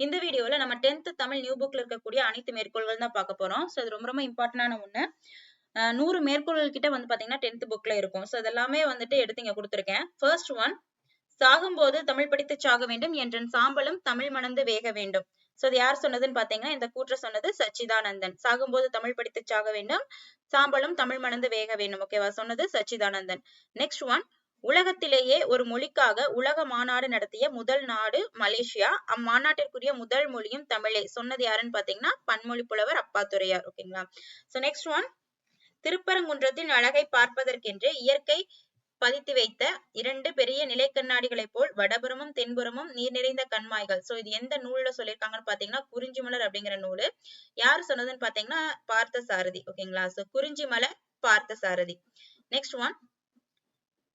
இந்த வீடியோல நம்ம 10th தமிழ் நியூ புக்ல இருக்கக்கூடிய அனைத்து மேற்கோள்கள் தான் பார்க்க போறோம். ஸோ அது ரொம்ப ரொம்ப இம்பார்ட்டன்டான ஒண்ணு. நூறு மேற்கோள்கள் கிட்ட வந்து பாத்தீங்கன்னா 10th புக்ல இருக்கும். ஸோ இதெல்லாமே வந்துட்டு எடுத்து இங்க கொடுத்திருக்கேன். ஃபர்ஸ்ட் ஒன் சாகும்போது தமிழ் படித்து சாக வேண்டும் என்ற சாம்பலும் தமிழ் மணந்து வேக வேண்டும். சோ அது யார் சொன்னதுன்னு பாத்தீங்கன்னா இந்த கூற்று சொன்னது சச்சிதானந்தன். சாகும்போது தமிழ் படித்து சாக வேண்டும் சாம்பலும் தமிழ் மணந்து வேக வேண்டும். ஓகேவா சொன்னது சச்சிதானந்தன். நெக்ஸ்ட் ஒன் உலகத்திலேயே ஒரு மொழிக்காக உலக மாநாடு நடத்திய முதல் நாடு மலேசியா. அம்மாநாட்டிற்குரிய முதல் மொழியும் தமிழே. சொன்னது யாருன்னு பாத்தீங்கன்னா பன்மொழி புலவர் அப்பாத்துறையார் ஓகேங்களா சோ நெக்ஸ்ட் ஒன் திருப்பரங்குன்றத்தின் அழகை பார்ப்பதற்கென்று இயற்கை பதித்து வைத்த இரண்டு பெரிய நிலை கண்ணாடிகளைப் போல் வடபுறமும் தென்புறமும் நீர் நிறைந்த கண்மாய்கள். சோ இது எந்த நூல்ல சொல்லியிருக்காங்கன்னு பாத்தீங்கன்னா குறிஞ்சி மலர் அப்படிங்கிற நூலு. யார் சொன்னதுன்னு பாத்தீங்கன்னா பார்த்த சாரதி ஓகேங்களா சோ குறிஞ்சி மலர் பார்த்த சாரதி நெக்ஸ்ட் ஒன்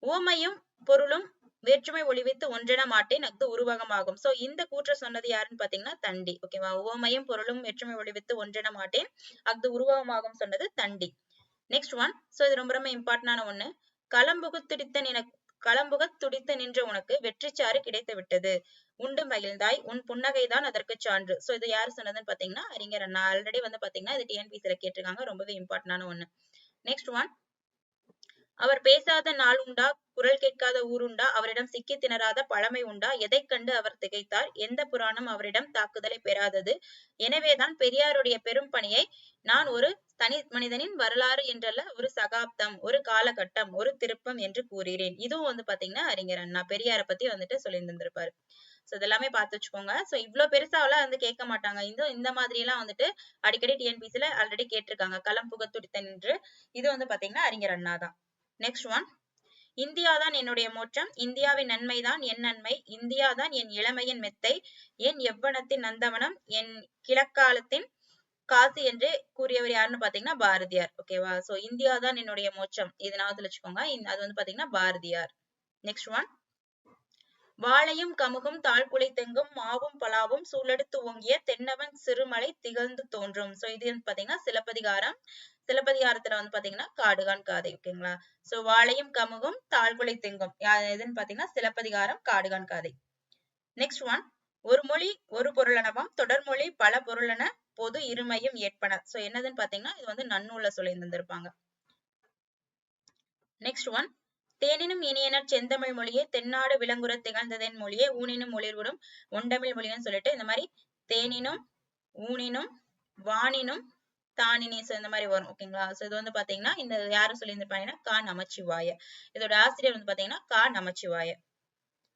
ஓமையும் பொருளும் வேற்றுமை ஒளிவித்து ஒன்றென மாட்டேன் அஃது உருவகமாகும். சோ இந்த கூற்ற சொன்னது யாருன்னு பாத்தீங்கன்னா தண்டி. ஓகேவா ஓமையும் பொருளும் வேற்றுமை ஒளிவித்து ஒன்றென மாட்டேன் அஃது உருவகமாகும் சொன்னது தண்டி. நெக்ஸ்ட் ஒன் சோ இது ரொம்ப ரொம்ப இம்பார்ட்டன்டான ஒண்ணு. களம்புகு துடித்த நின களம்புக துடித்து நின்ற உனக்கு வெற்றிச்சாறு கிடைத்து விட்டது. உண்டு மகிழ்ந்தாய் உன் புன்னகைதான் அதற்கு சான்று. சோ இது யாரு சொன்னதுன்னு பாத்தீங்கன்னா அறிஞர் அண்ணா. ஆல்ரெடி வந்து பாத்தீங்கன்னா இது டிஎன்பிசில கேட்டிருக்காங்க. ரொம்பவே இம்பார்ட்டன்டான ஒண்ணு. நெக்ஸ்ட் ஒன் அவர் பேசாத நாள் உண்டா? குரல் கேட்காத ஊருண்டா அவரிடம் சிக்கி திணறாத பழமை உண்டா? எதைக் கண்டு அவர் திகைத்தார்? எந்த புராணம் அவரிடம் தாக்குதலை பெறாதது? எனவேதான் பெரியாருடைய பெரும் பணியை நான் ஒரு தனி மனிதனின் வரலாறு என்றல்ல ஒரு சகாப்தம் ஒரு காலகட்டம் ஒரு திருப்பம் என்று கூறுகிறேன். இதுவும் வந்து பாத்தீங்கன்னா அறிஞர் அண்ணா. பெரியார பத்தி வந்துட்டு சொல்லியிருந்திருப்பாரு. சோ இதெல்லாமே பார்த்து வச்சுக்கோங்க. சோ இவ்வளவு பெருசாவெல்லாம் வந்து கேட்க மாட்டாங்க. இந்த இந்த மாதிரி எல்லாம் வந்துட்டு அடிக்கடி டிஎன்பிசில ஆல்ரெடி கேட்டிருக்காங்க. களம் புகத்துடித்தன் என்று. இது வந்து பாத்தீங்கன்னா அறிஞர் அண்ணா தான் நெக்ஸ்ட் ஒன் இந்தியாதான் என்னுடைய மோட்சம். இந்தியாவின் நன்மைதான் என் நன்மை. இந்தியாதான் என் இளமையின் மெத்தை. என் எவ்வனத்தின் நந்தவனம். என் கிழக்காலத்தின் காசு என்று கூறியவர் யாருன்னு பாத்தீங்கன்னா பாரதியார். ஓகேவா சோ இந்தியா தான் என்னுடைய மோட்சம். இது ஞாபகத்துல வச்சுக்கோங்க. அது வந்து பாத்தீங்கன்னா பாரதியார். நெக்ஸ்ட் ஒன் வாழையும் கமுகும் தாழ்குலை தெங்கும் மாவும் பலாவும் சூழடுத்து ஓங்கிய தென்னவன் சிறுமலை திகழ்ந்து தோன்றும். சோ இது வந்து பாத்தீங்கன்னா சிலப்பதிகாரம். சிலப்பதிகாரத்துல வந்து பாத்தீங்கன்னா காடுகான் காதை ஓகேங்களா சோ வாழையும் கமுகும் தாழ்குலை தெங்கும். எதுன்னு பாத்தீங்கன்னா சிலப்பதிகாரம் காடுகான் காதை. நெக்ஸ்ட் ஒன் ஒரு மொழி ஒரு பொருளனவாம் தொடர்மொழி பல பொருளன பொது இருமையும் ஏற்பன. சோ என்னதுன்னு பாத்தீங்கன்னா இது வந்து நன்னூல சொல்லி இருந்திருப்பாங்க நெக்ஸ்ட் ஒன் தேனினும் இனியனர் செந்தமிழ் மொழியே தென்னாடு விளங்குற திகழ்ந்ததென் மொழியே ஊனினும் ஒளிர்வுடும் ஒண்டமிழ் மொழின்னு சொல்லிட்டு இந்த மாதிரி தேனினும் ஊனினும் வானினும் தானினி சோ இந்த மாதிரி வரும் ஓகேங்களா சோ இது வந்து பாத்தீங்கன்னா இந்த யாரும் சொல்லியிருந்திருப்பாங்கன்னா கா நமச்சிவாய. இதோட ஆசிரியர் வந்து பாத்தீங்கன்னா கா நமச்சிவாய.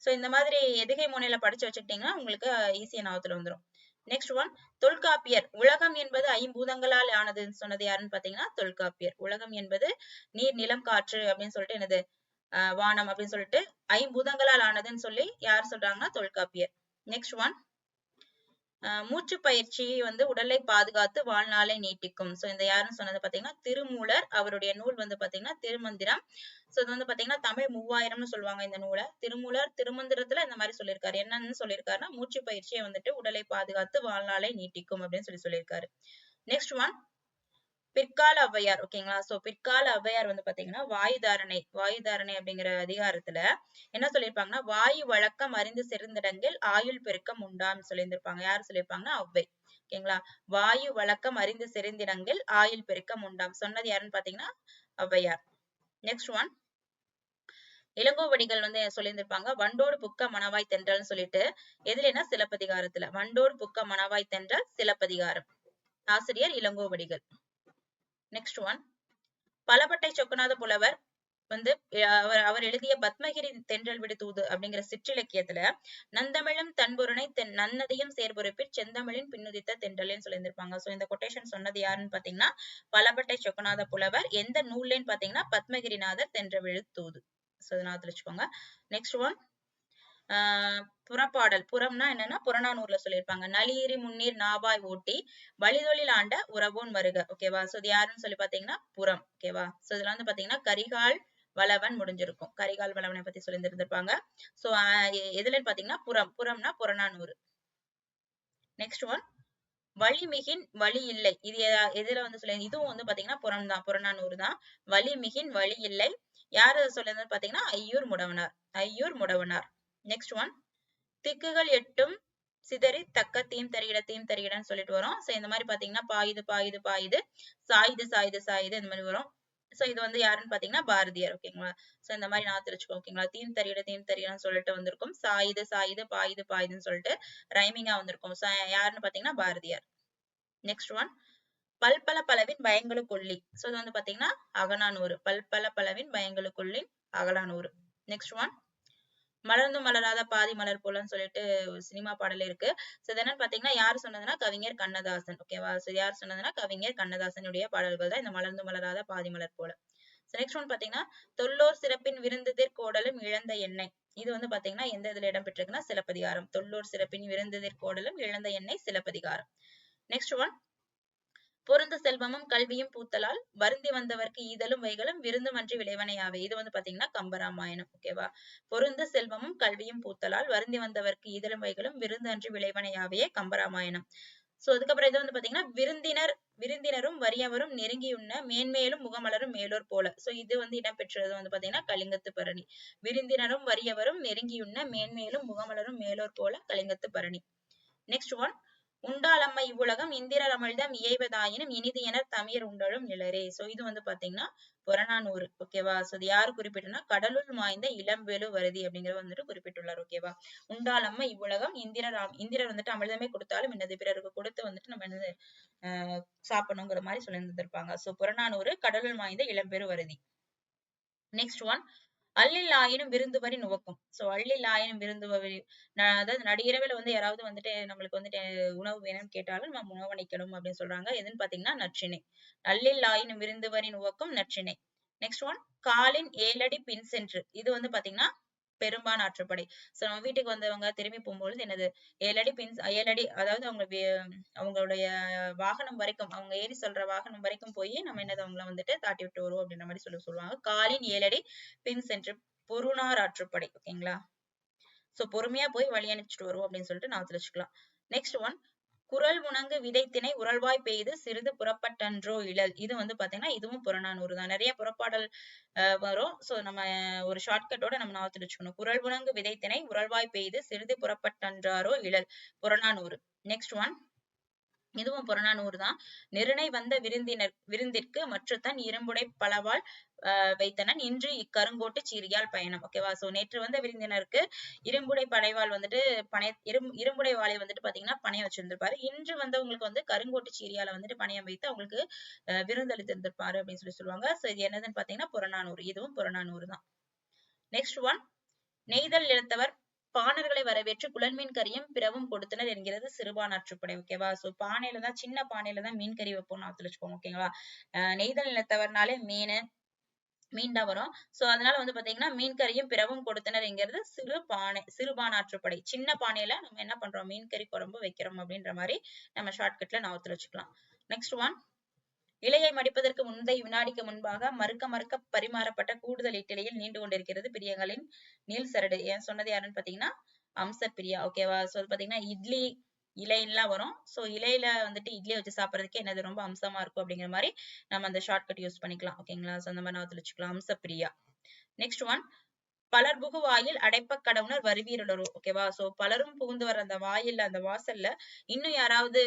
சோ இந்த மாதிரி எதுகை முனையில படிச்சு வச்சுக்கிட்டீங்கன்னா உங்களுக்கு ஈஸியா ஞாபகத்துல வந்துடும் நெக்ஸ்ட் ஒன் தொல்காப்பியர். உலகம் என்பது ஐம்பூதங்களால் ஆனதுன்னு சொன்னது யாருன்னு பாத்தீங்கன்னா தொல்காப்பியர். உலகம் என்பது நீர் நிலம் காற்று அப்படின்னு சொல்லிட்டு என்னது? வானம் அப்படின்னு சொல்லிட்டு ஐம்பூதங்களால் ஆனதுன்னு சொல்லி யார் சொல்றாங்க தொல்காப்பியர். நெக்ஸ்ட் ஒன் மூச்சு பயிற்சி வந்து உடலை பாதுகாத்து வாழ்நாளை நீட்டிக்கும். சோ இந்த யாருன்னு சொன்னது பாத்தீங்கன்னா திருமூலர். அவருடைய நூல் வந்து பாத்தீங்கன்னா திருமந்திரம். சோ இது வந்து பாத்தீங்கன்னா தமிழ் மூவாயிரம்னு சொல்லுவாங்க இந்த நூலை. திருமூலர் திருமந்திரத்துல இந்த மாதிரி சொல்லியிருக்காரு. என்னன்னு சொல்லியிருக்காருன்னா மூச்சு பயிற்சியை வந்துட்டு உடலை பாதுகாத்து வாழ்நாளை நீட்டிக்கும் அப்படின்னு சொல்லி சொல்லியிருக்காரு. நெக்ஸ்ட் ஒன் பிற்கால ஔவையார் ஓகேங்களா சோ பிற்கால ஔவையார் வந்து பாத்தீங்கன்னா வாயுதாரணை வாயுதாரணை அப்படிங்கிற அதிகாரத்துல என்ன சொல்லியிருப்பாங்கன்னா வாயு வழக்கம் அறிந்து சிறந்திடங்கில் ஆயுள் பெருக்கம் உண்டாம் சொல்லியிருந்திருப்பாங்க. யார் சொல்லியிருப்பாங்கன்னா ஔவை ஓகேங்களா வாயு வழக்கம் அறிந்து சிறந்திடங்கில் ஆயுள் பெருக்கம் உண்டாம். சொன்னது யாருன்னு பாத்தீங்கன்னா ஔவையார். நெக்ஸ்ட் ஒன் இளங்கோவடிகள் வந்து சொல்லியிருந்திருப்பாங்க வண்டோடு புக்க மணவாய் தென்றல்னு சொல்லிட்டு. எதுலனா சிலப்பதிகாரத்துல. வண்டோடு புக்க மணவாய் தென்றல் சிலப்பதிகாரம். ஆசிரியர் இளங்கோவடிகள். நெக்ஸ்ட் ஒன் பலபட்டை சொக்கநாத புலவர் வந்து அவர் அவர் எழுதிய பத்மகிரி தென்றல் விடுத்தூது அப்படிங்கிற சிற்றிலக்கியத்துல நந்தமிழும் தன்பொருணை தென் நன்னதியும் சேர்பொறுப்பில் செந்தமிழின் பின்னுதித்த தென்றல்னு சொல்லியிருந்திருப்பாங்க. சோ இந்த கொட்டேஷன் சொன்னது யாருன்னு பாத்தீங்கன்னா பலபட்டை சொக்கநாத புலவர் எந்த நூல்லேன்னு பாத்தீங்கன்னா பத்மகிரிநாதர் தென்ற விழுத்தூது சோ இதை வச்சுக்கோங்க நெக்ஸ்ட் ஒன் ஆஹ் புறப்பாடல். புறம்னா என்னன்னா புறநானூர்ல சொல்லியிருப்பாங்க. நளியிரி முன்னீர் நாவாய் ஓட்டி வழிதொழில் ஆண்ட உறவோன் வருக. ஓகேவா சோ இது யாருன்னு சொல்லி பாத்தீங்கன்னா புறம். ஓகேவா சோ இதுல வந்து பாத்தீங்கன்னா கரிகால் வளவன் முடிஞ்சிருக்கும். கரிகால் வளவனை பத்தி சொல்லி இருந்திருப்பாங்க சோ எதுலன்னு பாத்தீங்கன்னா புறம். புறம்னா புறநானூறு. நெக்ஸ்ட் ஒன் வழிமிகின் வழி இல்லை. இது எதுல வந்து சொல்லி இதுவும் வந்து பாத்தீங்கன்னா புறம் தான். புறநானூறு தான். வழிமிகின் வழி இல்லை. யாரு சொல்லியிருந்தது பாத்தீங்கன்னா ஐயூர் முடவனார். ஐயூர் முடவனார். நெக்ஸ்ட் ஒன் திக்குகள் எட்டும் சிதறி தக்க தீம் தருகிட தீம் தருகிடன்னு சொல்லிட்டு வரும். சோ இந்த மாதிரி பாத்தீங்கன்னா பாயுது பாயுது பாயுது. சாயுது சாயுது சாயுது இந்த மாதிரி வரும். சோ இது வந்து யாருன்னு பாத்தீங்கன்னா பாரதியார் ஓகேங்களா சோ இந்த மாதிரி நான் தெரிச்சுக்கோ ஓகேங்களா தீம் தரியிட தீம் தரியிடன்னு சொல்லிட்டு வந்திருக்கும். சாயுது சாயுது பாயுது பாயுதுன்னு சொல்லிட்டு ரைமிங்கா வந்திருக்கும். சோ யாருன்னு பாத்தீங்கன்னா பாரதியார். நெக்ஸ்ட் ஒன் பல்பல பலவின் பயங்களுக்குள்ளி சோ இது வந்து பாத்தீங்கன்னா அகனானூறு பல்பல பலவின் பயங்களுக்குள்ளி அகலானூறு நெக்ஸ்ட் ஒன் மலர்ந்தும் மலராத பாதி மலர் போலன்னு சொல்லிட்டு ஒரு சினிமா பாடல் இருக்கு. சோ என்னன்னு பாத்தீங்கன்னா யார் சொன்னதுன்னா கவிஞர் கண்ணதாசன். ஓகேவா சோ யார் சொன்னதுன்னா கவிஞர் கண்ணதாசனுடைய பாடல்கள் தான் இந்த மலர்ந்து மலராத பாதி மலர் போல. நெக்ஸ்ட் ஒன் பாத்தீங்கன்னா தொல்லோர் சிறப்பின் விருந்ததிர் கோடலும் இழந்த எண்ணெய் இது வந்து பாத்தீங்கன்னா எந்த இதுல இடம் பெற்றிருக்குன்னா சிலப்பதிகாரம். தொல்லோர் சிறப்பின் விருந்ததிர் கோடலும் இழந்த எண்ணெய் சிலப்பதிகாரம். நெக்ஸ்ட் ஒன் பொருந்த செல்வமும் கல்வியும் பூத்தலால் வருந்தி வந்தவர்க்கு ஈதலும் வைகளும் விருந்தும் அன்றி விளைவனையாவே. இது வந்து பாத்தீங்கன்னா கம்பராமாயணம் ஓகேவா பொருந்த செல்வமும் கல்வியும் பூத்தலால் வருந்தி வந்தவர்க்கு ஈதலும் வைகளும் விருந்து அன்றி விளைவனையாவே கம்பராமாயணம். சோ அதுக்கப்புறம் இது வந்து பாத்தீங்கன்னா விருந்தினர் விருந்தினரும் வறியவரும் நெருங்கியுண்ண மேன்மேலும் முகமலரும் மேலோர் போல. சோ இது வந்து இடம்பெற்றது வந்து பாத்தீங்கன்னா கலிங்கத்து பரணி. விருந்தினரும் வறியவரும் நெருங்கியுண்ண மேன்மேலும் முகமலரும் மேலோர் போல கலிங்கத்து பரணி. நெக்ஸ்ட் ஒன் உண்டாலம்மை இவ்வுலகம் இந்திரமிழ்தம் இயைவதாயினும் இனிது என தமிழர் உண்டலும் நிலரே. சோ இது வந்து பாத்தீங்கன்னா புறநானூறு. ஓகேவா சோ இது யாரு குறிப்பிட்டுனா கடலுள் மாய்ந்த இளம்பெலு வருதி அப்படிங்கிற வந்துட்டு குறிப்பிட்டுள்ளார். ஓகேவா உண்டாலம்மை இவ்வுலகம் இந்திரர் இந்திரர் வந்துட்டு அமிர்தமே கொடுத்தாலும் என்னது பிறருக்கு கொடுத்து வந்துட்டு நம்ம என்னது ஆஹ் சாப்பிடணுங்கிற மாதிரி சொல்லி இருந்திருப்பாங்க சோ புறநானூறு கடலுள் மாய்ந்த இளம்பெரு வருதி. நெக்ஸ்ட் ஒன் அள்ளில் ஆயினும் விருந்துவரி நுவக்கும் சோ அள்ளில் ஆயினும் விருந்துவரி அதாவது நடிகரவில் வந்து யாராவது வந்துட்டு நம்மளுக்கு வந்துட்டு உணவு வேணும்னு கேட்டாலும் நம்ம உணவளிக்கணும் அப்படின்னு சொல்றாங்க. எதுன்னு பாத்தீங்கன்னா நற்றினை அள்ளில் ஆயினும் விருந்துவரி நுவக்கும் நற்றிணை. நெக்ஸ்ட் ஒன் காலின் ஏழடி பின் சென்று. இது வந்து பாத்தீங்கன்னா பெரும்பான் ஆற்றுப்படை. சோ நம்ம வீட்டுக்கு வந்தவங்க திரும்பி போகும்பொழுது என்னது? ஏழடி பின் ஏழடி அதாவது அவங்க அவங்களுடைய வாகனம் வரைக்கும் அவங்க ஏறி சொல்ற வாகனம் வரைக்கும் போய் நம்ம என்னது அவங்கள வந்துட்டு தாட்டி விட்டு வருவோம் அப்படின்ற மாதிரி சொல்லி சொல்லுவாங்க. காலின் ஏழடி பின் சென்று பொருணார் ஆற்றுப்படை ஓகேங்களா சோ பொறுமையா போய் வழி அனுப்பிச்சிட்டு வருவோம் அப்படின்னு சொல்லிட்டு நான் வச்சுக்கலாம் நெக்ஸ்ட் ஒன் குரல் உணங்கு விதைத்தினை உரல்வாய் பெய்து சிறிது புறப்பட்டன்றோ இழல். இது வந்து பாத்தீங்கன்னா இதுவும் புறநானூறு தான். நிறைய புறப்பாடல் வரும். சோ நம்ம ஒரு ஷார்ட்கட்டோட நம்ம ஞாபகத்துல வச்சுக்கணும். குரல் உணங்கு விதைத்தினை உரல்வாய் பெய்து சிறிது புறப்பட்டன்றாரோ இழல். புறநானூறு. நெக்ஸ்ட் ஒன் இதுவும் புறநானூறு தான். நெருணை வந்த விருந்தினர் விருந்திற்கு மற்ற தன் இரும்புடை பலவால் வைத்தனன் இன்று இக்கருங்கோட்டு சீரியால் பயணம். ஓகேவா சோ நேற்று வந்த விருந்தினருக்கு இரும்புடை படைவாள் வந்துட்டு பனை இரும் இரும்புடை வாளை வந்துட்டு பாத்தீங்கன்னா பணையம் வச்சிருந்திருப்பாரு. இன்று வந்தவங்களுக்கு வந்து கருங்கோட்டு சீரியால வந்துட்டு பணையம் வைத்து அவங்களுக்கு விருந்தளித்திருந்திருப்பாரு அப்படின்னு சொல்லி சொல்லுவாங்க. சோ இது என்னதுன்னு பாத்தீங்கன்னா புறநானூறு. இதுவும் புறநானூறு தான். நெக்ஸ்ட் ஒன் நெய்தல் நிலத்தவர் பாணர்களை வரவேற்று குழல்மீன் கறியும் பிறவும் கொடுத்தனர் என்கிறது சிறுபானாற்றுப்படை ஓகேவா சோ பானையில தான் சின்ன பானையில தான் மீன் கறி வைப்போம்னு ஆத்துல வச்சுக்கோங்க. ஓகேங்களா ஆஹ் நெய்தல் நிலத்தவர்னாலே மீன் மீண்டா வரும். சோ அதனால வந்து பாத்தீங்கன்னா மீன் கறியும் பிறவும் கொடுத்தனர்ங்கிறது சிறு பானை சிறுபானாற்றுப்படை சின்ன பானையில நம்ம என்ன பண்றோம்? மீன் கறி குழம்பு வைக்கிறோம் அப்படின்ற மாதிரி நம்ம ஷார்ட்கட்ல ஞாபகத்துல வச்சுக்கலாம். நெக்ஸ்ட் ஒன் இலையை மடிப்பதற்கு முந்தை வினாடிக்கு முன்பாக மறுக்க மறுக்க பரிமாறப்பட்ட கூடுதல் இட்லியில் நீண்டு கொண்டிருக்கிறது பிரியங்களின் நீல் சரடு ஏன் சொன்னது யாருன்னு பாத்தீங்கன்னா அம்ச பிரியா ஓகேவா சோ பாத்தீங்கன்னா இட்லி இலைன்லாம் வரும். ஸோ இலையில வந்துட்டு இட்லியை வச்சு சாப்பிடறதுக்கு என்னது ரொம்ப அம்சமா இருக்கும் அப்படிங்கிற மாதிரி நம்ம அந்த ஷார்ட்கட் யூஸ் பண்ணிக்கலாம். ஓகேங்களா ஸோ அந்த மாதிரி நான் வச்சுக்கலாம் அம்சப்பிரியா. நெக்ஸ்ட் ஒன் பலர் புகு வாயில் அடைப்ப கடவுணர் வருவீரலரோ. ஓகேவா சோ பலரும் புகுந்து வர அந்த வாயில்ல அந்த வாசல்ல இன்னும் யாராவது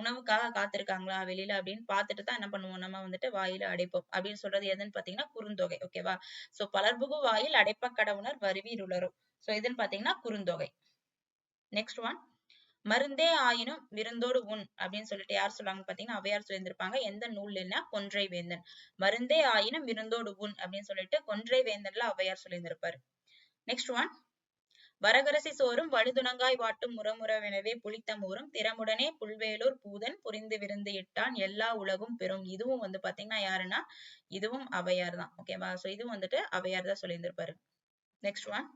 உணவுக்காக காத்திருக்காங்களா வெளியில அப்படின்னு பார்த்துட்டு தான் என்ன பண்ணுவோம்? நம்ம வந்துட்டு வாயில அடைப்போம். அப்படின்னு சொல்றது எதுன்னு பாத்தீங்கன்னா குறுந்தொகை. ஓகேவா சோ பலர் புகு வாயில் அடைப்ப கடவுணர் வருவீருளரோ சோ எதுன்னு பாத்தீங்கன்னா குறுந்தொகை. நெக்ஸ்ட் ஒன் மருந்தே ஆயினும் விருந்தோடு உண் அப்படின்னு சொல்லிட்டு யார் சொல்லுவாங்க பாத்தீங்கன்னா அவையார் சொல்லியிருந்திருப்பாங்க. எந்த நூல்னா கொன்றை வேந்தன். மருந்தே ஆயினும் விருந்தோடு உண் அப்படின்னு சொல்லிட்டு கொன்றை வேந்தன்ல அவையார் சொல்லியிருந்திருப்பாரு. நெக்ஸ்ட் ஒன் வரகரசி சோறும் வழுதுணங்காய் வாட்டும் முறமுறவெனவே புளித்தமூரும் திறமுடனே புல்வேலூர் பூதன் புரிந்து விருந்து இட்டான் எல்லா உலகும் பெறும். இதுவும் வந்து பாத்தீங்கன்னா யாருன்னா இதுவும் அவையார் தான். ஓகேவா சோ இதுவும் வந்துட்டு அவையார் தான் சொல்லியிருந்திருப்பாரு. நெக்ஸ்ட் ஒன்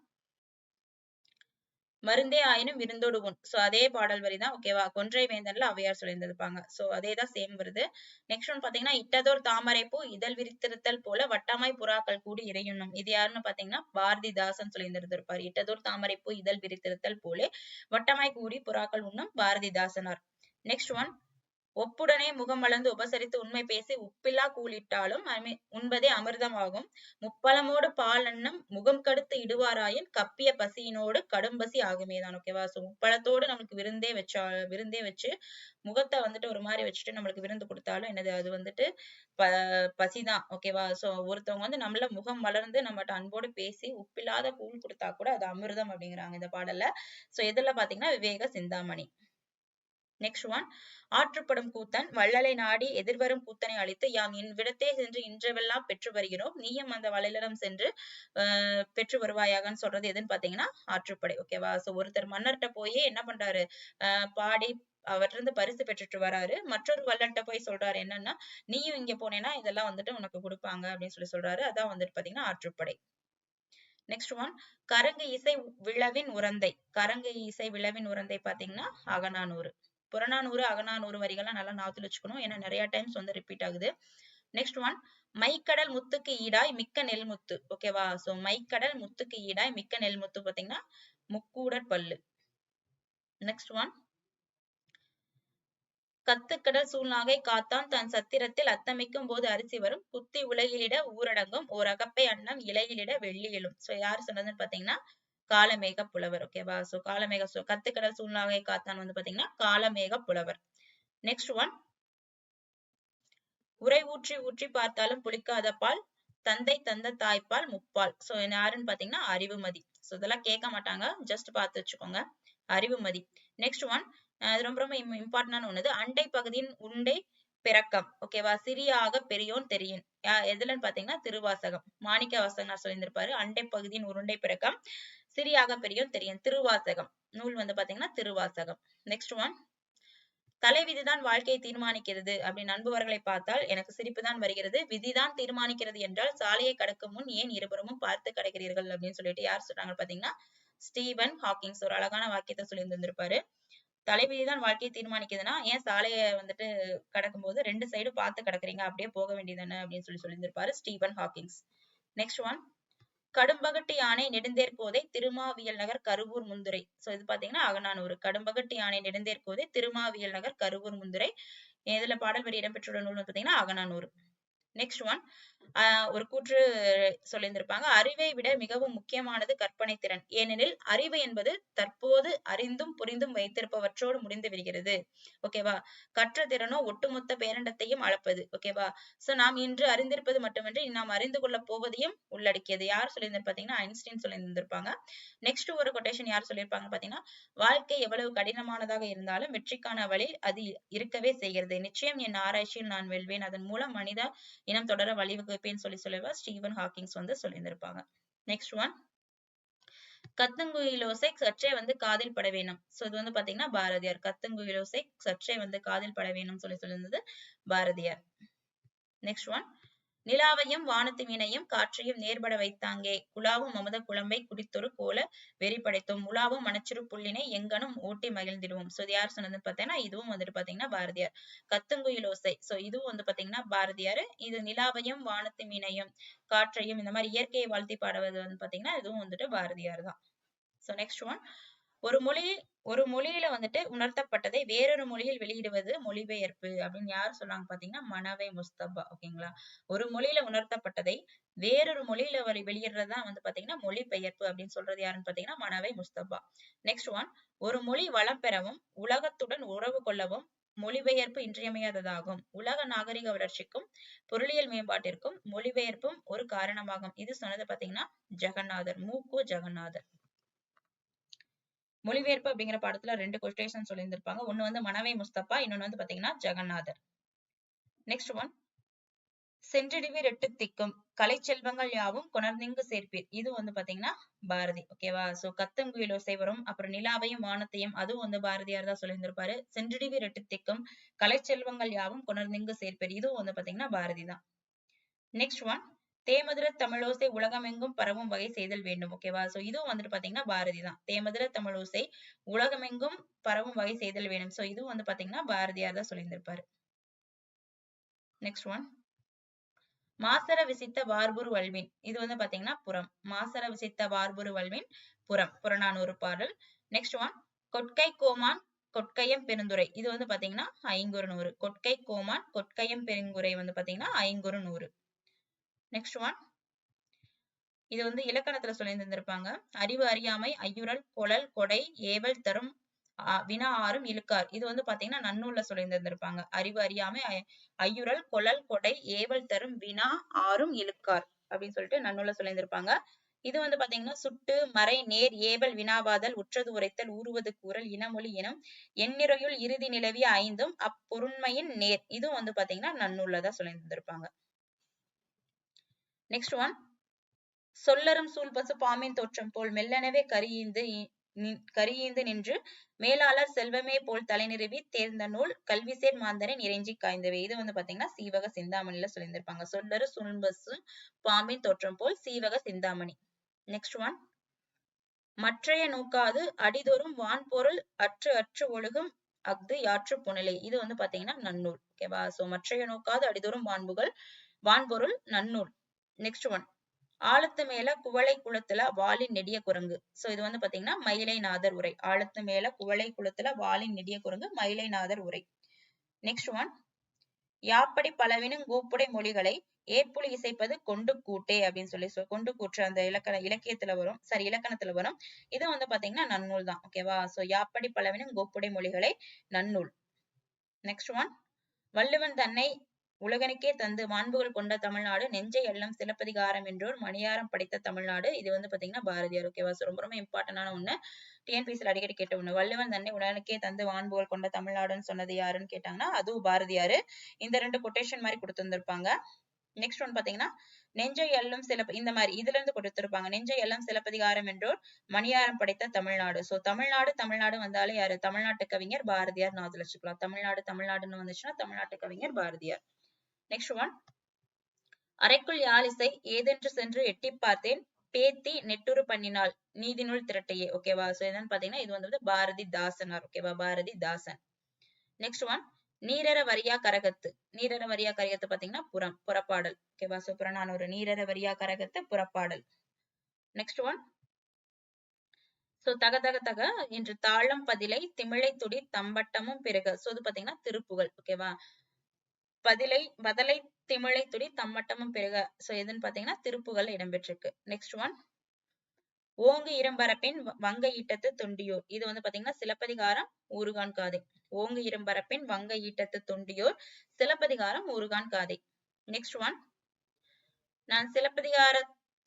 மருந்தே ஆயினும் விருந்தோடு உண். சோ அதே பாடல் வரிதான் ஓகேவா கொன்றை வேந்தன்ல அவையார் சொல்லியிருந்திருப்பாங்க சோ அதே தான் சேம் வருது. நெக்ஸ்ட் ஒன் பாத்தீங்கன்னா இட்டதோர் தாமரை பூ இதழ் விரித்திருத்தல் போல வட்டமாய் புறாக்கள் கூடி இறையுண்ணும். இது யாருன்னு பாத்தீங்கன்னா பாரதிதாசன் சொல்லியிருந்திருப்பாரு இட்டதோர் தாமரை பூ இதழ் விரித்திருத்தல் போல வட்டமாய் கூடி புறாக்கள் உண்ணும் பாரதிதாசனார். நெக்ஸ்ட் ஒன் ஒப்புடனே முகம் உபசரித்து உண்மை பேசி உப்பில்லா கூலிட்டாலும் உண்பதே அமிர்தமாகும். முப்பழமோடு பால் அண்ணம் முகம் கடுத்து இடுவாராயின் கப்பிய பசியினோடு கடும் பசி ஆகுமேதான். ஓகேவா சோ முப்பழத்தோடு நம்மளுக்கு விருந்தே வச்சா விருந்தே வச்சு முகத்தை வந்துட்டு ஒரு மாதிரி வச்சுட்டு நம்மளுக்கு விருந்து கொடுத்தாலும் என்னது? அது வந்துட்டு ப பசிதான். ஓகேவா சோ ஒருத்தவங்க வந்து நம்மள முகம் மலர்ந்து நம்மகிட்ட அன்போடு பேசி உப்பில்லாத கூழ் கொடுத்தா கூட அது அமிர்தம் அப்படிங்கிறாங்க இந்த பாடல்ல. சோ இதுல பாத்தீங்கன்னா விவேக சிந்தாமணி. நெக்ஸ்ட் ஒன் ஆற்றுப்படும் கூத்தன் வள்ளலை நாடி எதிர்வரும் கூத்தனை அழித்து யாம் என் விடத்தே சென்று இன்றவெல்லாம் பெற்று வருகிறோம். நீயும் அந்த வள்ளலிடம் சென்று பெற்று வருவாயாகன்னு சொல்றது எதுன்னு பாத்தீங்கன்னா ஆற்றுப்படை. ஓகேவா சோ ஒருத்தர் மன்னர்கிட்ட போய் என்ன பண்றாரு? பாடி அவர்ட்ட பரிசு பெற்றுட்டு வராரு. மற்றொரு வல்லன்ட்ட போய் சொல்றாரு என்னன்னா நீயும் இங்க போனேன்னா இதெல்லாம் வந்துட்டு உனக்கு கொடுப்பாங்க அப்படின்னு சொல்லி சொல்றாரு. அதான் வந்துட்டு பாத்தீங்கன்னா ஆற்றுப்படை. நெக்ஸ்ட் ஒன் கரங்கு இசை விழவின் உரந்தை. கரங்கு இசை விழவின் உரந்தை பாத்தீங்கன்னா அகநானூறு. புறநானூறு அகநானூறு வரிகள்லாம் நல்லா ஞாபகத்துல வச்சுக்கணும். ஏன்னா நிறைய டைம்ஸ் வந்து ரிப்பீட் ஆகுது. நெக்ஸ்ட் ஒன் மைக்கடல் முத்துக்கு ஈடாய் மிக்க நெல் முத்து. ஓகேவா சோ மைக்கடல் முத்துக்கு ஈடாய் மிக்க நெல் முத்து பாத்தீங்கன்னா முக்கூடற் பல்லு. நெக்ஸ்ட் ஒன் கத்துக்கடல் சூழ்நாகை காத்தான் தன் சத்திரத்தில் அத்தமிக்கும் போது அரிசி வரும். குத்தி உலகிலிட ஊரடங்கும் ஓர் அகப்பை அன்னம் இலையிலிட வெள்ளியிலும் சோ யார் சொன்னதுன்னு பாத்தீங்கன்னா காலமேக புலவர் ஓகேவா சோ காலமேக சோ கத்துக்கடல் சூழ்நாகை காத்தான் வந்து பாத்தீங்கன்னா காலமேக புலவர். நெக்ஸ்ட் ஒன் உரை ஊற்றி ஊற்றி பார்த்தாலும் புளிக்காத பால் தந்தை தந்த தாய்ப்பால் முப்பால். சோ யாருன்னு பாத்தீங்கன்னா அறிவுமதி. சோ இதெல்லாம் கேட்க மாட்டாங்க. ஜஸ்ட் பார்த்து வச்சுக்கோங்க. அறிவுமதி. நெக்ஸ்ட் ஒன் அது ரொம்ப ரொம்ப இம்பார்ட்டன்டான ஒண்ணு. அண்டை பகுதியின் உண்டை பிறக்கம் ஓகேவா சிறியாக பெரியோன் தெரியும் எதுலன்னு பாத்தீங்கன்னா திருவாசகம். மாணிக்க வாசகனார் சொல்லியிருந்திருப்பாரு. அண்டை பகுதியின் உருண்டை பிறக்கம். சிறியாக பெரியோன் தெரியும். திருவாசகம். நூல் வந்து பாத்தீங்கன்னா திருவாசகம். நெக்ஸ்ட் ஒன் தலைவிதிதான் வாழ்க்கையை தீர்மானிக்கிறது. அப்படி நண்பவர்களை பார்த்தால் எனக்கு சிரிப்பு தான் வருகிறது. விதிதான் தீர்மானிக்கிறது என்றால் சாலையை கடக்கும் முன் ஏன் இருபுறமும் பார்த்து கடக்கிறீர்கள்? அப்படின்னு சொல்லிட்டு யார் சொல்றாங்க பாத்தீங்கன்னா ஸ்டீவன் ஹாக்கிங்ஸ் ஒரு அழகான வாக்கியத்தை சொல்லி இருந்திருப்பாரு தலைவிதிதான் வாழ்க்கையை தீர்மானிக்குதுன்னா ஏன் சாலையை வந்துட்டு கடக்கும் போது ரெண்டு சைடு பார்த்து கடக்குறீங்க? அப்படியே போக வேண்டியதானே அப்படின்னு சொல்லி சொல்லியிருந்திருப்பாரு ஸ்டீவன் ஹாக்கிங்ஸ். நெக்ஸ்ட் ஒன் கடும்பகட்டு யானை நெடுந்தேர் கோதை திருமாவியல் நகர் கருவூர் முந்துரை சோ இது பாத்தீங்கன்னா அகநானூறு. கடும்பகட்டு யானை நெடுந்தேர் கோதை திருமாவியல் நகர் கருவூர் முந்துரை இதுல பாடல் வரி இடம்பெற்றுள்ள நூல் பாத்தீங்கன்னா அகநானூறு. நெக்ஸ்ட் ஒன் ஒரு கூற்று சொல்லியிருந்திருப்பாங்க. அறிவை விட மிகவும் முக்கியமானது கற்பனை திறன். ஏனெனில் அறிவு என்பது தற்போது அறிந்தும் புரிந்தும் வைத்திருப்பவற்றோடு முடிந்து விடுகிறது. ஓகேவா கற்ற திறனோ ஒட்டுமொத்த பேரண்டத்தையும் அளப்பது. ஓகேவா சோ நாம் இன்று அறிந்திருப்பது மட்டுமின்றி நாம் அறிந்து கொள்ள போவதையும் உள்ளடக்கியது. யார் சொல்லியிருந்தது பாத்தீங்கன்னா ஐன்ஸ்டீன் சொல்லியிருந்திருப்பாங்க. நெக்ஸ்ட் ஒரு கொட்டேஷன் யார் சொல்லியிருப்பாங்க பாத்தீங்கன்னா வாழ்க்கை எவ்வளவு கடினமானதாக இருந்தாலும் வெற்றிக்கான வழி அது இருக்கவே செய்கிறது. நிச்சயம் என் ஆராய்ச்சியில் நான் வெல்வேன். அதன் மூலம் மனித இனம் தொடர வழிவகுப்பேன்னு சொல்லி சொல்லுவா ஸ்டீவன் ஹாக்கிங்ஸ் வந்து சொல்லியிருந்திருப்பாங்க. நெக்ஸ்ட் ஒன் கத்தங்குயிலோசை சற்றே வந்து காதில் பட வேணும். சோ இது வந்து பாத்தீங்கன்னா பாரதியார். கத்தங்குயிலோசை சற்றே வந்து காதில் பட வேணும் சொல்லி சொல்லியிருந்தது பாரதியார். நெக்ஸ்ட் ஒன் நிலாவையும் வானத்து மீனையும் காற்றையும் நேர்பட வைத்தாங்கே. குலாவும் அமுத குழம்பை குடித்தொரு கோல வெறி படைத்தோம். உலாவும் மனச்சிறு புள்ளினை எங்கனும் ஓட்டி மகிழ்ந்திடுவோம். சோ இது யார் சொன்னதுன்னு பார்த்தீங்கன்னா இதுவும் வந்துட்டு பாத்தீங்கன்னா பாரதியார். கத்துங்குயில் ஓசை. சோ இதுவும் வந்து பாத்தீங்கன்னா பாரதியார். இது நிலாவையும் வானத்து மீனையும் காற்றையும் இந்த மாதிரி இயற்கையை வாழ்த்தி பாடுவது வந்து பாத்தீங்கன்னா இதுவும் வந்துட்டு பாரதியார் தான். சோ நெக்ஸ்ட் ஒன் ஒரு மொழி ஒரு மொழியில வந்துட்டு உணர்த்தப்பட்டதை வேறொரு மொழியில் வெளியிடுவது மொழிபெயர்ப்பு அப்படின்னு யார் சொல்றாங்க பாத்தீங்கன்னா மனவை முஸ்தபா ஓகேங்களா? ஒரு மொழியில உணர்த்தப்பட்டதை வேறொரு மொழியில வழி வெளியிடுறதுதான் வந்து பாத்தீங்கன்னா மொழிபெயர்ப்பு அப்படின்னு சொல்றது யாருன்னு பாத்தீங்கன்னா மனவை முஸ்தபா. நெக்ஸ்ட் ஒன் ஒரு மொழி வளம் பெறவும் உலகத்துடன் உறவு கொள்ளவும் மொழிபெயர்ப்பு இன்றியமையாததாகும். உலக நாகரிக வளர்ச்சிக்கும் பொருளியல் மேம்பாட்டிற்கும் மொழிபெயர்ப்பும் ஒரு காரணமாகும். இது சொன்னது பாத்தீங்கன்னா ஜெகநாதர் மூக்கு ஜெகநாதர். மொழிபெயர்ப்பு அப்படிங்கிற பாடத்துல ரெண்டு கொட்டேஷன் சொல்லியிருந்திருப்பாங்க. ஒண்ணு வந்து மனவை முஸ்தபா இன்னொன்னு வந்து பாத்தீங்கன்னா ஜெகநாதர். நெக்ஸ்ட் ஒன் சென்றிடுவீர் எட்டு திக்கும் கலை செல்வங்கள் யாவும் கொணர்ந்திங்கு சேர்ப்பீர். இது வந்து பாத்தீங்கன்னா பாரதி ஓகேவா சோ கத்தங்குயில் ஓசை வரும் அப்புறம் நிலாவையும் வானத்தையும் அதுவும் வந்து பாரதியார் தான் சொல்லியிருந்திருப்பாரு. சென்றிடுவீர் எட்டு திக்கும் கலை செல்வங்கள் யாவும் கொணர்ந்திங்கு சேர்ப்பீர். இதுவும் வந்து பாத்தீங்கன்னா பாரதி தான். நெக்ஸ்ட் ஒன் தேமதுர தமிழோசை உலகமெங்கும் பரவும் வகை செய்தல் வேண்டும் ஓகேவா சோ இதுவும் வந்துட்டு பாத்தீங்கன்னா பாரதி தான். தேமதுர தமிழோசை உலகமெங்கும் பரவும் வகை செய்தல் வேண்டும். சோ இதுவும் வந்து பாத்தீங்கன்னா பாரதியார் தான் சொல்லியிருந்திருப்பாரு. Next one மாசர விசித்த வார்புரு வல்வின். இது வந்து பாத்தீங்கன்னா புறம். மாசர விசித்த வார்புரு வல்வின் புறம். புறநானூறு பாடல். நெக்ஸ்ட் ஒன் கொட்கை கோமான் கொட்கையம் பெருந்துரை இது வந்து பாத்தீங்கன்னா ஐங்குறு நூறு கொட்கை கோமான் கொட்கையம் பெருங்குறை வந்து பாத்தீங்கன்னா ஐங்குறு நூறு நெக்ஸ்ட் ஒன் இது வந்து இலக்கணத்துல சொல்லி இருந்திருப்பாங்க அறிவு அறியாமை ஐயுறல் கொழல் கொடை ஏவல் தரும் வினா ஆறும் இழுக்கார். இது வந்து பாத்தீங்கன்னா நன்னூல்ல சொல்லி இருந்திருப்பாங்க அறிவு அறியாமை ஐயுறல் கொழல் கொடை ஏவல் தரும் வினா ஆறும் இழுக்கார் அப்படின்னு சொல்லிட்டு நன்னூல்ல சொல்லி இருந்திருப்பாங்க இது வந்து பாத்தீங்கன்னா சுட்டு மறை நேர் ஏவல் வினாவாதல் உற்றது உரைத்தல் ஊறுவது கூறல் இனமொழி இனம் எண்ணிறையுள் இறுதி நிலவிய ஐந்தும் அப்பொருண்மையின் நேர். இதுவும் வந்து பாத்தீங்கன்னா நன்னூல்ல தான் சொல்லி இருந்திருப்பாங்க நெக்ஸ்ட் ஒன் சொல்லரும் சூழ்பசு பாம்பின் தோற்றம் போல் மெல்லனவே கரியீந்து இ- கரியீந்து நின்று மேலாளர் செல்வமே போல் தலைநிறுவி தேர்ந்த நூல் கல்விசேர் மாந்தரின் இறைஞ்சி காய்ந்தவை. இது வந்து பாத்தீங்கன்னா சீவக சிந்தாமணியில சொல்லியிருந்திருப்பாங்க. சொல்லரு சுன்பசு பாம்பின் தோற்றம் போல் சீவக சிந்தாமணி. நெக்ஸ்ட் ஒன் மற்றைய நோக்காது அடிதொறும் வான்பொருள் அற்று அற்று ஒழுகும் அஃது யாற்று புனலே. இது வந்து பாத்தீங்கன்னா நன்னூல். ஓகேவா சோ மற்றைய நோக்காது அடிதோறும் வான்புகள் வான்பொருள் நன்னூல். நெக்ஸ்ட் ஒன் ஆழத்து மேல குவளை குளத்துல வாளின் நெடிய குரங்கு. சோ இது வந்து பாத்தீங்கன்னா மயிலைநாதர் உரை. ஆழத்து மேல குவளை குளத்துல வாலின் நெடிய குரங்கு மயிலைநாதர் உரை. நெக்ஸ்ட் ஒன் யாப்படி பலவினும் கூப்புடை மொழிகளை ஏற்புலி இசைப்பது கொண்டு கூட்டே அப்படின்னு சொல்லி சொல் கொண்டு கூற்று அந்த இலக்கண இலக்கியத்துல வரும். சரி இலக்கணத்துல வரும். இது வந்து பாத்தீங்கன்னா நன்னூல் தான். ஓகேவா சோ யாப்படி பலவினும் கோப்புடை மொழிகளை நன்னூல். நெக்ஸ்ட் ஒன் வள்ளுவன் தன்னை உலகனுக்கே தந்து மாண்புகள் கொண்ட தமிழ்நாடு நெஞ்சை எல்லாம் சிலப்பதிகாரம் என்றோர் மணியாரம் படைத்த தமிழ்நாடு. இது வந்து பாத்தீங்கன்னா பாரதியார். ஓகேவா சோ ரொம்ப ரொம்ப இம்பார்ட்டன்டான ஒண்ணு. டிஎன்பிசியில் அடிக்கடி கேட்ட ஒண்ணு. வள்ளுவன் தன்னை உலகனுக்கே தந்து மாண்புகள் கொண்ட தமிழ்நாடுன்னு சொன்னது யாருன்னு கேட்டாங்கன்னா அதுவும் பாரதியாரு. இந்த ரெண்டு கொட்டேஷன் மாதிரி கொடுத்திருந்திருப்பாங்க. நெக்ஸ்ட் ஒன் பாத்தீங்கன்னா நெஞ்சை எல்லும் சில இந்த மாதிரி இதுல இருந்து கொடுத்திருப்பாங்க. நெஞ்சை எல்லாம் சிலப்பதிகாரம் என்றோர் மணியாரம் படைத்த தமிழ்நாடு. சோ தமிழ்நாடு தமிழ்நாடு வந்தாலே யாரு? தமிழ்நாட்டு கவிஞர் பாரதியார். ஞாபகத்துல வச்சுக்கலாம். தமிழ்நாடு தமிழ்நாடுன்னு வந்துச்சுன்னா தமிழ்நாட்டு கவிஞர் பாரதியார். நெக்ஸ்ட் ஒன் அறைக்குள் யாழிசை ஏதென்று சென்று எட்டிப் பார்த்தேன். பேத்தி நெட்டுரு பண்ணினாள். நீதிநூல் திரட்டையே. ஓகேவா சோ என்னன்னு பாத்தீங்கன்னா இது வந்து பாரதி தாசனார். ஓகேவா பாரதி தாசன். நெக்ஸ்ட் ஒன் நீரர வரியா கரகத்து. நீரர வரியா கரகத்து பாத்தீங்கன்னா புறம் புறப்பாடல். ஓகேவா சோ புறநானூறு. நீரர வரியா கரகத்து புறப்பாடல். நெக்ஸ்ட் ஒன் சோ தக தக தக என்று தாளம் பதிலை திமிழை துடி தம்பட்டமும் பிறகு சோ இது பாத்தீங்கன்னா திருப்புகழ் ஓகேவா பதிலை பதலை திமிழை துடி தம்மட்டமும் பெருக. சோ எதுன்னு பாத்தீங்கன்னா திருப்புகள் இடம்பெற்றிருக்கு. நெக்ஸ்ட் ஒன் ஓங்கு இரம்பரப்பின் வங்க ஈட்டத்து தொண்டியோர். இது வந்து பாத்தீங்கன்னா சிலப்பதிகாரம் ஊறுகான் காதை. ஓங்கு இரம்பரப்பின் வங்க ஈட்டத்து தொண்டியோர் சிலப்பதிகாரம் ஊறுகான் காதை. நெக்ஸ்ட் ஒன் நான் சிலப்பதிகார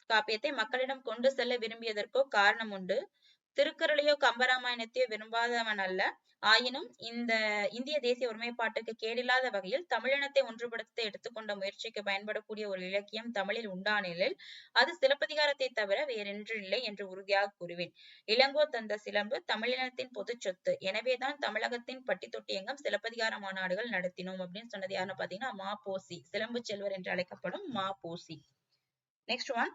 காப்பியத்தை மக்களிடம் கொண்டு செல்ல விரும்பியதற்கோ காரணம் உண்டு. திருக்குறளையோ கம்பராமாயணத்தையோ விரும்பாதவன் அல்ல. ஆயினும் இந்த இந்திய தேசிய ஒருமைப்பாட்டுக்கு கேடில்லாத வகையில் தமிழினத்தை ஒன்றுபடுத்த எடுத்துக்கொண்ட முயற்சிக்கு பயன்படக்கூடிய ஒரு இலக்கியம் தமிழில் உண்டானெனில் அது சிலப்பதிகாரத்தை தவிர வேறென்றில்லை என்று உறுதியாக கூறுவேன். இளங்கோ தந்த சிலம்பு தமிழினத்தின் பொதுச் சொத்து. எனவேதான் தமிழகத்தின் பட்டி தொட்டியெங்கும் சிலப்பதிகார மாநாடுகள் நடத்தினோம் அப்படின்னு சொன்னது யாருன்னு பாத்தீங்கன்னா மா போசி. சிலம்பு செல்வர் என்று அழைக்கப்படும் மா போசி. நெக்ஸ்ட் ஒன்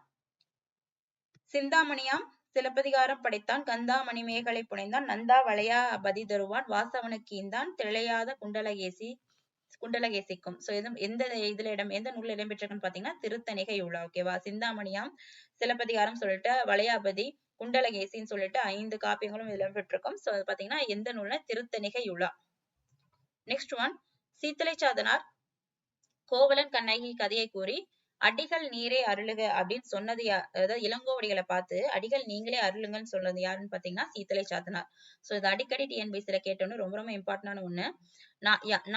சிந்தாமணியாம் சிலப்பதிகாரம் படைத்தான். கந்தா மணிமேகலை புனைந்தான். நந்தா வளையா பதி தருவான். வாசவனுக்கு திளையாத குண்டலகேசி குண்டலகேசிக்கும். சோ இது எந்த இதுல இடம் எந்த நூல்ல இடம்பெற்றிருக்குன்னு பாத்தீங்கன்னா திருத்தணிகை உலா. ஓகேவா சிந்தாமணியாம் சிலப்பதிகாரம் சொல்லிட்டு வளையாபதி குண்டலகேசின்னு சொல்லிட்டு ஐந்து காப்பியங்களும் இதுல இடம்பெற்றிருக்கும் சோ அது பாத்தீங்கன்னா எந்த நூல்னா திருத்தணிகை உலா. நெக்ஸ்ட் ஒன் சீத்தலை சாதனார் கோவலன் கண்ணகி கதையை கூறி அடிகள் நீரே அருளுக அப்படின்னு சொன்னது அதாவது இளங்கோவடிகளை பார்த்து அடிகள் நீங்களே அருளுங்கன்னு சொன்னது யாருன்னு பாத்தீங்கன்னா சீத்தலை சாத்தனார். சோ இது அடிக்கடி டிஎன்பிசில கேட்டோன்னு ரொம்ப ரொம்ப இம்பார்ட்டன்டான ஒண்ணு.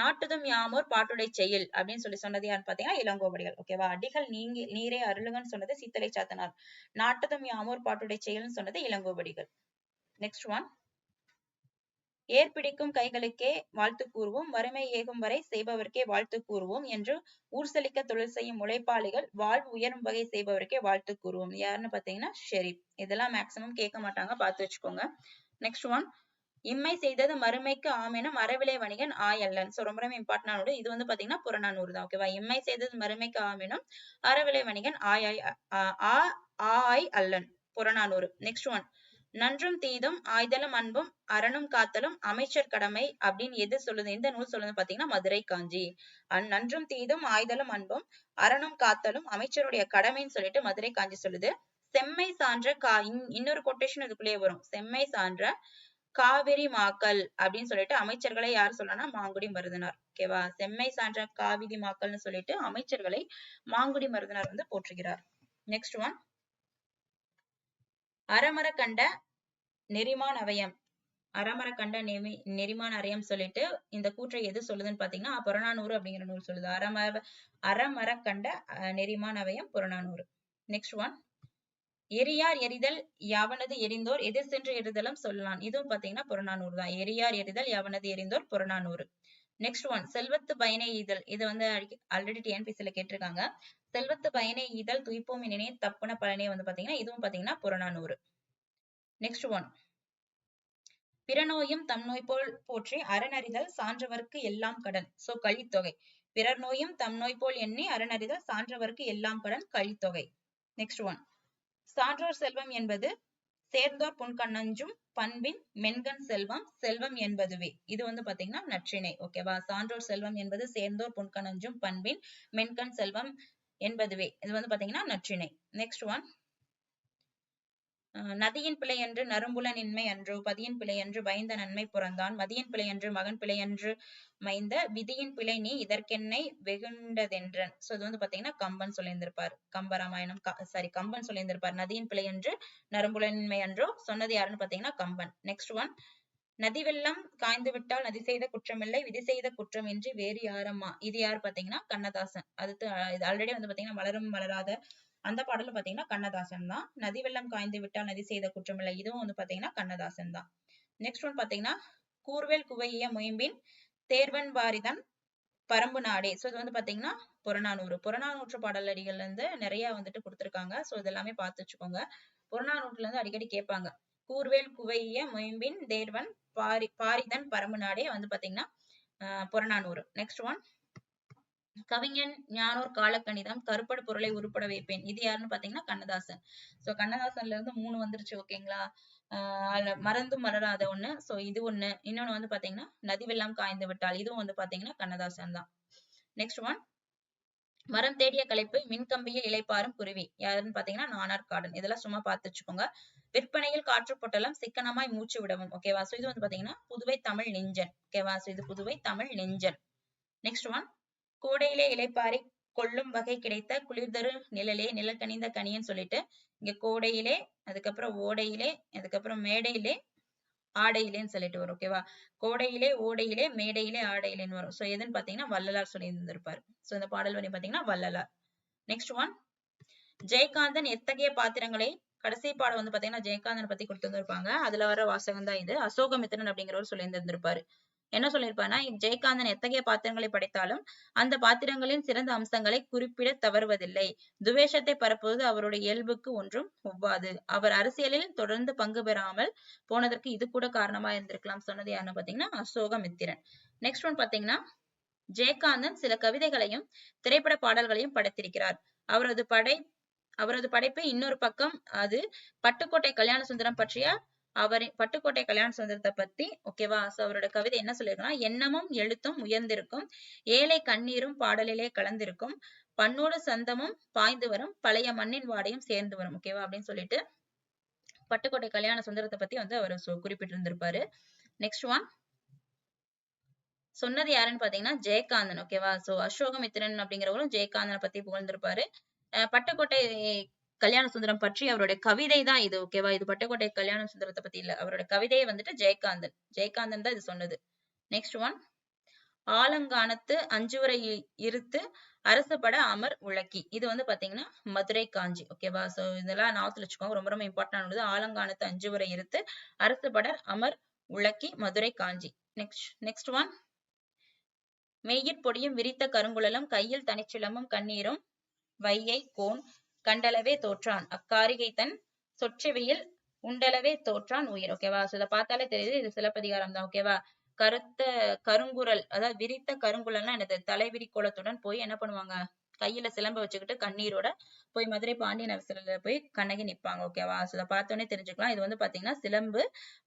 நாட்டுதும் யாமோர் பாட்டுடை செயல் அப்படின்னு சொல்லி சொன்னது யாருன்னு பாத்தீங்கன்னா இளங்கோவடிகள். ஓகேவா அடிகள் நீங்க நீரே அருளுங்கன்னு சொன்னது சீத்தலை சாத்தனார். நாட்டுதும் யாமோர் பாட்டுடை செயல்னு சொன்னது இளங்கோவடிகள். நெக்ஸ்ட் ஒன் ஏற்பிடிக்கும் கைகளுக்கே வாழ்த்து கூறுவோம். வறுமை ஏகும் வரை செய்பவர்க்கே வாழ்த்து கூறுவோம் என்று ஊர்சலிக்க தொழில் செய்யும் உழைப்பாளிகள் வாழ்வு உயரும் வகை செய்பவர்க்கே வாழ்த்து கூறுவோம். யாருன்னு பாத்தீங்கன்னா ஷெரீப். இதெல்லாம் மேக்சிமம் கேட்க மாட்டாங்க. பார்த்து வச்சுக்கோங்க. நெக்ஸ்ட் ஒன் இம்மை செய்தது மறுமைக்கு ஆமெனும் அறவிலை வணிகன் ஆய் அல்லன் சோ ரொம்ப ரொம்ப இம்பார்ட்டன்டானோடு இது வந்து பாத்தீங்கன்னா புறநானூறு தான். ஓகேவா இம்மை செய்தது மறுமைக்கு ஆமெனும் அறவிலை வணிகன் ஆய் ஆ- ஆ ஆய் அல்லன். புறநானூறு. நெக்ஸ்ட் ஒன் நன்றும் தீதும் ஆய்தலும் அன்பும் அறனும் காத்தலும் அமைச்சர் கடமை அப்படின்னு எது சொல்லுது? எந்த நூல் சொல்லுது பாத்தீங்கன்னா மதுரை காஞ்சி. அந் நன்றும் தீதும் ஆய்தலும் அன்பும் அறனும் காத்தலும் அமைச்சருடைய கடமைன்னு சொல்லிட்டு மதுரை காஞ்சி சொல்லுது. செம்மை சான்ற கா இன்னொரு கொட்டேஷன் இதுக்குள்ளேயே வரும். செம்மை சான்ற காவிரி மாக்கள் அப்படின்னு சொல்லிட்டு அமைச்சர்களை யார் சொல்லனா மாங்குடி மருதனார். ஓகேவா செம்மை சான்ற காவிரி மாக்கள்னு சொல்லிட்டு அமைச்சர்களை மாங்குடி மருதனார் வந்து போற்றுகிறார். நெக்ஸ்ட் ஒன் அறமர கண்ட நெறிமான் அவயம். அறமர கண்ட நெமி நெறிமான் அறையம் சொல்லிட்டு இந்த கூற்றை எது சொல்லுதுன்னு பாத்தீங்கன்னா புறநானூறு அப்படிங்கிற நூல் சொல்லுது. அறமர அறமர கண்ட நெறிமான் அவயம் புறநானூறு. நெக்ஸ்ட் ஒன் எரியார் எரிதல் யாவனது எரிந்தோர் எதிர் சென்று எரிதலும் சொல்லலாம். இதுவும் பாத்தீங்கன்னா புறநானூறு தான். எரியார் எரிதல் யாவனது எரிந்தோர் புறநானூறு. நெக்ஸ்ட் ஒன் செல்வத்து பயனை ஈதல். இது வந்து ஆல்ரெடி டிஎன்பிசில கேட்டிருக்காங்க. செல்வத்து பயனை ஈதல் துய்ப்போம் இனே தப்புன பலனே வந்து பாத்தீங்கன்னா இதுவும் பாத்தீங்கன்னா புறநானூறு. நெக்ஸ்ட் ஒன் பிறநோயும் தம் நோய் போல் போற்றி அறநறிதல் சான்றவர்க்கு எல்லாம் கடன். சோ கழித்தொகை. பிறர் நோயும் தம் நோய் போல் எண்ணி அறநறிதல் சான்றவர்க்கு எல்லாம் கடன் கழித்தொகை. நெக்ஸ்ட் ஒன் சான்றோர் செல்வம் என்பது சேர்ந்தோர் புன்கண்ணஞ்சும் பண்பின் மென்கண் செல்வம் செல்வம் என்பதுவே. இது வந்து பாத்தீங்கன்னா நற்றிணை ஓகேவா சான்றோர் செல்வம் என்பது சேர்ந்தோர் புன்கண்ணஞ்சும் பண்பின் மென்கண் செல்வம் என்பதுவே. இது வந்து பாத்தீங்கன்னா நற்றிணை. நெக்ஸ்ட் ஒன் நதியின் பிழை என்று பிழையன்று நறும்புலனின்மை அன்று பதியின் பிழையன்று பயந்த நன்மை புறந்தான் மதியின் பிழையன்று மகன் பிழையன்று மைந்த விதியின் பிழை நீ இதற்கென்னை வெகுண்டதென்றன். சோ இது வந்து பாத்தீங்கன்னா கம்பன் சொல்லியிருந்திருப்பார். கம்பராமாயணம் சாரி கம்பன் சொல்லியிருந்திருப்பார். நதியின் பிழை பிழையன்று நறும்புலனின்மை அன்றோ சொன்னது யாருன்னு பாத்தீங்கன்னா கம்பன். நெக்ஸ்ட் ஒன் நதி வெள்ளம் காய்ந்து விட்டால் நதி செய்த குற்றமில்லை விதி செய்த குற்றம் இன்றி வேறு யாரம்மா? இது யார் பாத்தீங்கன்னா கண்ணதாசன். அடுத்து இது ஆல்ரெடி வந்து பாத்தீங்கன்னா மலரும் மலராத அந்த பாடல பாத்தீங்கன்னா கண்ணதாசன் தான். நதி வெள்ளம் காய்ந்து விட்டால் நதி செய்த குற்றமில்லை இதுவும் வந்து பாத்தீங்கன்னா கண்ணதாசன் தான். நெக்ஸ்ட் ஒன் பாத்தீங்கன்னா கூர்வேல் குவைய முயம்பின் தேர்வன் பாரிதன் பரம்பு நாடே. சோ இது வந்து பாத்தீங்கன்னா புறநானூறு. புறநானூற்று பாடலடிகள்ல இருந்து நிறைய வந்துட்டு கொடுத்திருக்காங்க. சோ இதெல்லாமே பார்த்து வச்சுக்கோங்க. புறநானூற்றுல இருந்து அடிக்கடி கேட்பாங்க. கூர்வேல் குவைய முயம்பின் தேர்வன் பாரி பாரிதன் பரம்பு நாடே வந்து பாத்தீங்கன்னா ஆஹ் புறநானூறு. நெக்ஸ்ட் ஒன் கவிஞன் ஞானோர் காலக்கணிதம் கருப்படு பொருளை உருப்பட வைப்பேன். இது யாருன்னு பாத்தீங்கன்னா கண்ணதாசன். சோ கண்ணதாசன்ல இருந்து மூணு வந்துருச்சு ஓகேங்களா ஆஹ் மறந்தும் மலராத ஒண்ணு. சோ இது ஒண்ணு. இன்னொன்னு வந்து பாத்தீங்கன்னா நதி வெள்ளம் காய்ந்து விட்டால். இதுவும் வந்து பாத்தீங்கன்னா கண்ணதாசன் தான். நெக்ஸ்ட் ஒன் மரம் தேடிய களைப்பு மின்கம்பியில் இளைப்பாறும் குருவி. யாருன்னு பாத்தீங்கன்னா நானார் கார்டன் இதெல்லாம் சும்மா பார்த்து வச்சுக்கோங்க. விற்பனையில் காற்று பொட்டலம் சிக்கனமாய் மூச்சு விடவும் ஓகேவா சோ இது வந்து பாத்தீங்கன்னா புதுவை தமிழ் நெஞ்சன். ஓகேவா சோ இது புதுவை தமிழ் நெஞ்சன். நெக்ஸ்ட் ஒன் கோடையிலே இலைப்பாரி கொள்ளும் வகை கிடைத்த குளிர்தரு நிழலே நிழல் கனிந்த கனின்னு சொல்லிட்டு இங்க கோடையிலே அதுக்கப்புறம் ஓடையிலே அதுக்கப்புறம் மேடையிலே ஆடையிலேன்னு சொல்லிட்டு வரும் ஓகேவா கோடையிலே ஓடையிலே மேடையிலே ஆடையிலேன்னு வரும். சோ எதுன்னு பாத்தீங்கன்னா வள்ளலார் சொல்லி இருந்திருப்பாரு சோ இந்த பாடல் வரி பாத்தீங்கன்னா வள்ளலார். நெக்ஸ்ட் ஒன் ஜெயகாந்தன் எத்தகைய பாத்திரங்களை கடைசி பாடம் வந்து பாத்தீங்கன்னா ஜெயகாந்தன் பத்தி கொடுத்திருந்திருப்பாங்க. அதுல வர வாசகம் தான் இது. அசோகமித்திரன் அப்படிங்கிறவர் சொல்லி இருந்திருப்பாரு என்ன சொல்லியிருப்பாருன்னா ஜெயகாந்தன் எத்தகைய பாத்திரங்களை படைத்தாலும் அந்த பாத்திரங்களின் சிறந்த அம்சங்களை குறிப்பிட தவறுவதில்லை. துவேஷத்தை பரப்புவது அவருடைய இயல்புக்கு ஒன்றும் ஒவ்வாது. அவர் அரசியலில் தொடர்ந்து பங்கு பெறாமல் போனதற்கு இது கூட காரணமா இருந்திருக்கலாம் சொன்னது யாருன்னு பாத்தீங்கன்னா அசோகமித்திரன். நெக்ஸ்ட் ஒன் பாத்தீங்கன்னா ஜெயகாந்தன் சில கவிதைகளையும் திரைப்பட பாடல்களையும் படைத்திருக்கிறார். அவரது படை அவரது படைப்பு இன்னொரு பக்கம் அது பட்டுக்கோட்டை கல்யாண சுந்தரம் பற்றிய அவர் பட்டுக்கோட்டை கல்யாண சுந்தரத்தை பத்தி ஓகேவா சோ அவரோட கவிதை என்ன சொல்லியிருக்குன்னா எண்ணமும் எழுத்தும் உயர்ந்திருக்கும் ஏழை கண்ணீரும் பாடலிலே கலந்திருக்கும் பண்ணோடு சந்தமும் பாய்ந்து வரும் பழைய மண்ணின் வாடையும் சேர்ந்து வரும் ஓகேவா அப்படின்னு சொல்லிட்டு பட்டுக்கோட்டை கல்யாண சுந்தரத்தை பத்தி வந்து அவர் குறிப்பிட்டிருந்திருப்பாரு. நெக்ஸ்ட் ஒன் சொன்னது யாருன்னு பாத்தீங்கன்னா ஜெயகாந்தன் ஓகேவா சோ அசோகமித்திரன் அப்படிங்கிறவரும் ஜெயகாந்தனை பத்தி புகழ்ந்திருப்பாரு. பட்டுக்கோட்டை கல்யாண சுந்தரம் பற்றி அவரோட கவிதை தான் இது ஓகேவா இது பட்டுக்கோட்டை கல்யாண சுந்தரத்தை பத்தி இல்ல. அவரோட கவிதையை வந்துட்டு ஜெயகாந்தன் ஜெயகாந்தன் தான் இது சொன்னது. நெக்ஸ்ட் ஒன் ஆலங்கானத்து அஞ்சுவரை இருத்து அரசப்பட அமர் உலக்கி. இது வந்து பாத்தீங்கன்னா மதுரை காஞ்சி ஓகேவா சோ இதெல்லாம் ஞாபகத்துல வச்சுக்கோங்க. ரொம்ப ரொம்ப இம்பார்ட்டன்ட் ஆனது. ஆலங்கானத்து அஞ்சுவரை இருத்து அரசப்பட அமர் உலக்கி Madurai Kanchi. Next next one மெய்யிற் பொடியும் விரித்த கருங்குழலும் கையில் தனிச்சிலமும் கண்ணீரும் வையை கோன் கண்டளவே தோற்றான். அக்காரிகை தன் சொற்றவியில் உண்டளவே தோற்றான் உயிர். ஓகேவா சோ இதை பார்த்தாலே தெரியுது இது சிலப்பதிகாரம் தான். ஓகேவா கருத்த கருங்குரல் அதாவது விரித்த கருங்குரல்னா என்னது? தலைவிரி கோலத்துடன் போய் என்ன பண்ணுவாங்க? கையில சிலம்ப வச்சுக்கிட்டு கண்ணீரோட போய் மதுரை பாண்டியன் அரசர்ல போய் கண்ணகி நிப்பாங்க. ஓகேவா சோ இதை பார்த்தோன்னே தெரிஞ்சுக்கலாம். இது வந்து பாத்தீங்கன்னா சிலம்பு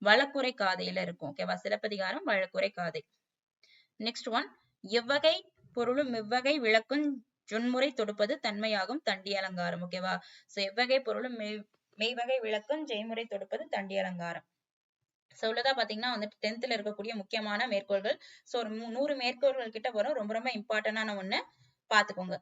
வழக்குரை காதையில இருக்கும். ஓகேவா சிலப்பதிகாரம் வழக்குரை காதை. நெக்ஸ்ட் ஒன் எவ்வகை பொருளும் எவ்வகை விளக்கும் ஜொன்முறை தொடுப்பது தன்மையாகும் தண்டி அலங்காரம் ஓகேவா சோ எவ்வகை பொருளும் மெய் மெய்வகை விளக்கும் ஜெய்முறை தொடுப்பது தண்டி அலங்காரம். சோ உள்ளதா பாத்தீங்கன்னா வந்துட்டு டென்த்ல இருக்கக்கூடிய முக்கியமான மேற்கோள்கள். சோ ஒரு நூறு மேற்கோள்கள் கிட்ட வரும். ரொம்ப ரொம்ப இம்பார்ட்டன்டான ஒண்ணு. பாத்துக்கோங்க.